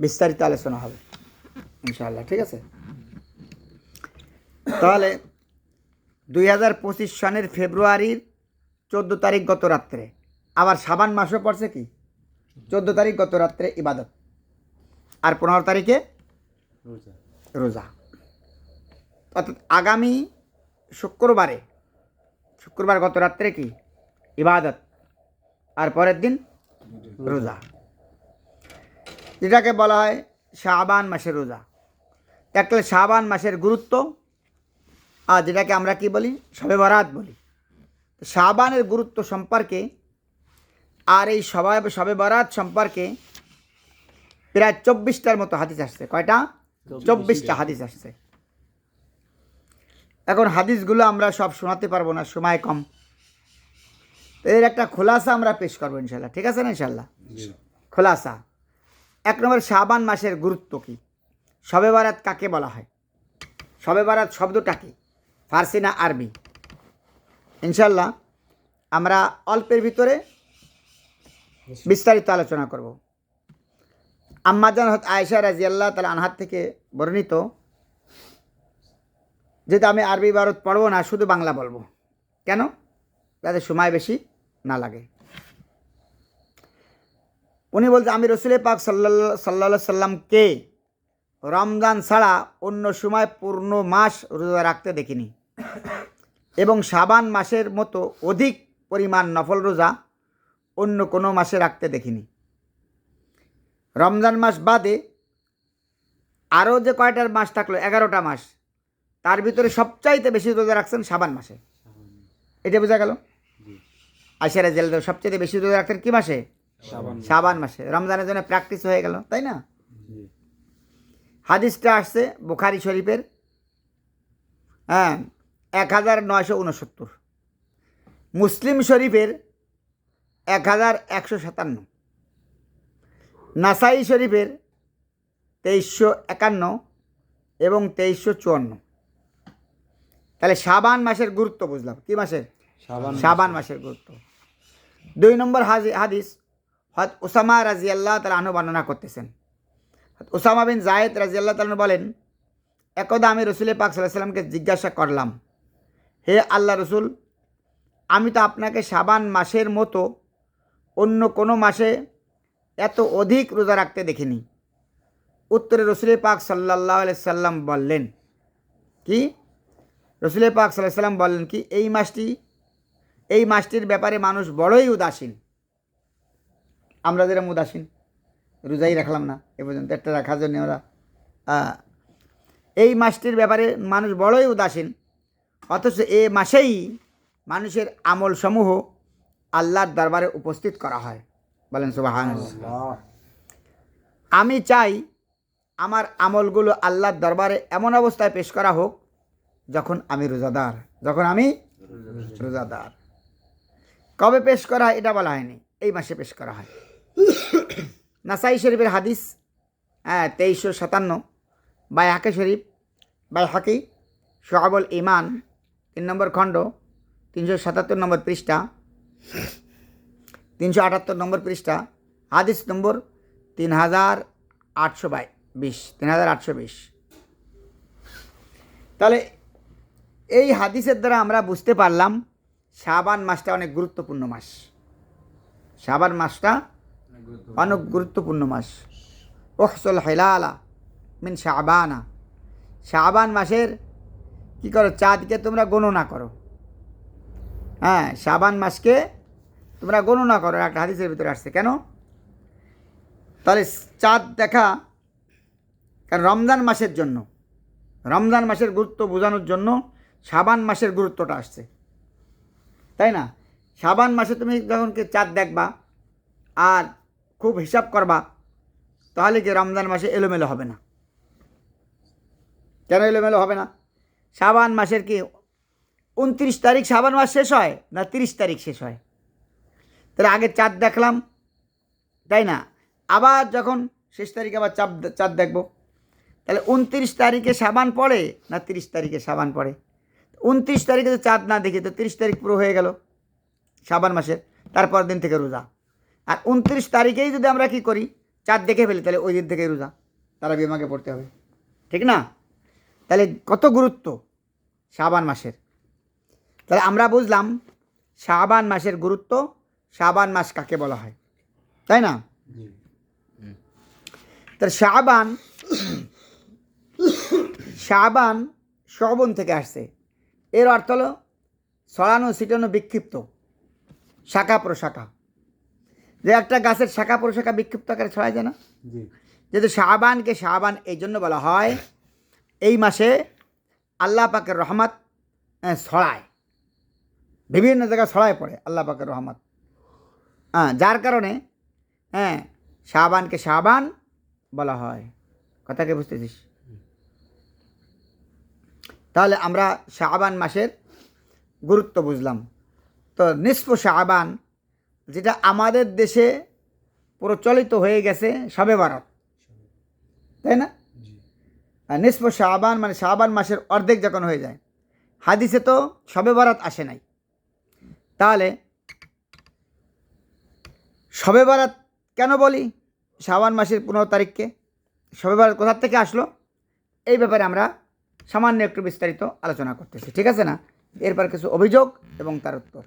বিস্তারিত আলোচনা হবে ইনশাআল্লাহ ঠিক আছে? তাহলে দুই হাজার পঁচিশ সনের ফেব্রুয়ারির চোদ্দ তারিখ গত রাত্রে আবার সাবান মাসও পড়ছে কি? চোদ্দ তারিখ গত রাত্রে ইবাদত। আর পনেরো তারিখে রোজা। রোজা। অর্থাৎ আগামী শুক্রবারে শুক্রবার গত রাত্রে কি? ইবাদত। আর পরের দিন রোজা। যেটাকে বলা হয় শাবান মাসের রোজা। একটা শাবান মাসের গুরুত্ব আর যেটাকে আমরা কি বলি? শবে বরাত বলি। শাবানের গুরুত্ব সম্পর্কে আর এই সবাই শবে বরাত সম্পর্কে প্রায় চব্বিশটার মতো হাদিস আসছে। কয়টা? চব্বিশটা হাদিস আসছে। এখন হাদিসগুলো আমরা সব শোনাতে পারব না সময় কম। এর একটা খোলাসা আমরা পেশ করব ইনশাল্লাহ ঠিক আছে না ইনশাল্লাহ খোলাসা। এক নম্বর শাবান মাসের গুরুত্ব কী? শবে বারাত কাকে বলা হয়? শবে বারাত শব্দটা কি? ফার্সি না আরবি? ইনশাল্লাহ আমরা অল্পের ভিতরে বিস্তারিত আলোচনা করব। আম্মাজান হত আয়েশা রাজি আল্লাহ তালা আনহাত থেকে বর্ণিত যেহেতু আমি আরবি ভারত পড়ব না, শুধু বাংলা বলব। কেন? যাতে সময় বেশি না লাগে। উনি বলছে আমি রসুলের পাক সাল্লা সাল্লা সাল্লামকে রমজান ছাড়া অন্য সময় পূর্ণ মাস রোজা রাখতে দেখিনি। এবং সাবান মাসের মতো অধিক পরিমাণ নফল রোজা অন্য কোনো মাসে রাখতে দেখিনি। রমজান মাস বাদে আরও যে কয়টার মাস থাকল এগারোটা মাস তার ভিতরে সবচাইতে বেশি রোজা রাখছেন সাবান মাসে। এটা বোঝা গেল? আইসারা জেল সবচেয়ে বেশি রোজা রাখতেন কী মাসে? শাবান মাসে। রমজানের জন্য প্র্যাকটিস হয়ে গেল তাই না? হাদিসটা আসছে বুখারি শরীফের হ্যাঁ এক হাজার নয়শো উনসত্তর। মুসলিম শরীফের এক হাজার একশো সাতান্ন। নাসাই শরীফের তেইশশো একান্ন এবং তেইশশো চুয়ান্ন। তাহলে শাবান মাসের গুরুত্ব বুঝলাম। কি মাসের? সাবান শাবান মাসের গুরুত্ব। দুই নম্বর হাজি- হাদিস হত ওসামা রাজি আল্লাহ তালা আনু বর্ণনা করতেছেন। ওসামা বিন জায়েদ রাজি আল্লাহ তালু বলেন, একদা আমি রসুল পাক সাল্লাহ সাল্লামকে জিজ্ঞাসা করলাম, হে আল্লাহ রসুল, আমি তো আপনাকে সাবান মাসের মতো অন্য কোনো মাসে এত অধিক রোজা রাখতে দেখিনি। উত্তরে রসুল পাক সাল্লাহ সাল্লাম বললেন, কি? রসুল পাক সাল্লাহ সাল্লাম বললেন, কি, এই মাসটি, এই মাসটির ব্যাপারে মানুষ বড়ই উদাসীন। আমরা যেরকম উদাসীন, রোজাই রাখলাম না এ পর্যন্ত, একটা রাখার জন্য ওরা এই মাসটির ব্যাপারে মানুষ বড়ই উদাসীন, অথচ এ মাসেই মানুষের আমল সমূহ আল্লাহর দরবারে উপস্থিত করা হয়। বলেন সুবাহান আমি চাই আমার আমলগুলো আল্লাহর দরবারে এমন অবস্থায় পেশ করা হোক যখন আমি রোজাদার, যখন আমি রোজাদার। কবে পেশ করা হয় এটা বলা হয়নি, এই মাসে পেশ করা হয়। নাসাই শরীফের হাদিস হ্যাঁ তেইশশো সাতান্ন, বাই হাকে শরীফ, বাই হাকি সোহাবল ইমান তিন নম্বর খণ্ড, তিনশো সাতাত্তর নম্বর পৃষ্ঠা, তিনশো আটাত্তর নম্বর পৃষ্ঠা, হাদিস নম্বর তিন হাজার আটশো বাই বিশ, তিন হাজার আটশো বিশ। তাহলে এই হাদিসের দ্বারা আমরা বুঝতে পারলাম, শাবান মাসটা অনেক গুরুত্বপূর্ণ মাস। শাবান মাসটা অনেক গুরুত্বপূর্ণ মাস। ওহসল হেলালা মিন শাবানা। শাবান মাসের কি করো, চাঁদকে তোমরা গণনা করো। হ্যাঁ শাবান মাসকে তোমরা গণনা করো। একটা হাদিসের ভিতরে আসছে, কেন? তাহলে চাঁদ দেখা কারণ রমজান মাসের জন্য, রমজান মাসের গুরুত্ব বোঝানোর জন্য শাবান মাসের গুরুত্বটা আসছে। তাই না? শাবান মাসে তুমি যখন চাঁদ দেখবা, আর খুব হিসাব করবা, তাহলে কি রমজান মাসে এলোমেলো হবে না? কেন এলোমেলো হবে না? সাবান মাসের কি উনত্রিশ তারিখ সাবান মাস শেষ হয় না তিরিশ তারিখ শেষ হয়? তাহলে আগে চাঁদ দেখলাম, তাই না? আবার যখন শেষ তারিখে আবার চাঁদ চাঁদ দেখব, তাহলে উনত্রিশ তারিখে সাবান পড়ে না তিরিশ তারিখে সাবান পড়ে? উনত্রিশ তারিখে তো চাঁদ না দেখি, তো তিরিশ তারিখ পুরো হয়ে গেল সাবান মাসের তারপর দিন থেকে রোজা। আর উনত্রিশ তারিখেই যদি আমরা কি করি, চাঁদ দেখে ফেলি, তাহলে ওই দিন থেকে রোজা। তারা বিমাকে পড়তে হবে। ঠিক না? তাহলে কত গুরুত্ব? শাবান মাসের। তাহলে আমরা বুঝলাম, শাবান মাসের গুরুত্ব, শাবান মাস কাকে বলা হয়? তাই না? তাহলে শাবান শাবান শ্রবণ থেকে আসছে। এর অর্থ হলো, ছড়ানো, ছিটানো, বিক্ষিপ্ত। শাখা প্রশাখা। যে একটা গাছের শাখা প্রশাখা বিক্ষিপ্ত আকারে ছড়ায় যায় না? যেহেতু শাহবানকে শাহবান এই জন্য বলা হয় এই মাসে আল্লাহ পাকের রহমত ছড়ায়। বিভিন্ন জায়গায় ছড়ায় পড়ে আল্লাহ পাকের রহমত। হ্যাঁ যার কারণে হ্যাঁ শাহবানকে শাহবান বলা হয়। কথাকে বুঝতেছিস? তাহলে আমরা শাহবান মাসের গুরুত্ব বুঝলাম। তো নিষ্প শাহবান যেটা আমাদের দেশে প্রচলিত হয়ে গেছে সবে বারাত তাই না? নিষ্প শাহবান মানে শাহবান মাসের অর্ধেক যখন হয়ে যায় হাদিসে তো সবে বারাত আসে নাই। তাহলে সবে বারাত কেন বলি? শাহবান মাসের পনেরো তারিখকে। সবে বারাত কোথার থেকে আসলো? এই ব্যাপারে আমরা সামান্য একটু বিস্তারিত আলোচনা করতেছি। ঠিক আছে না? এরপর কিছু অভিযোগ এবং তার উত্তর।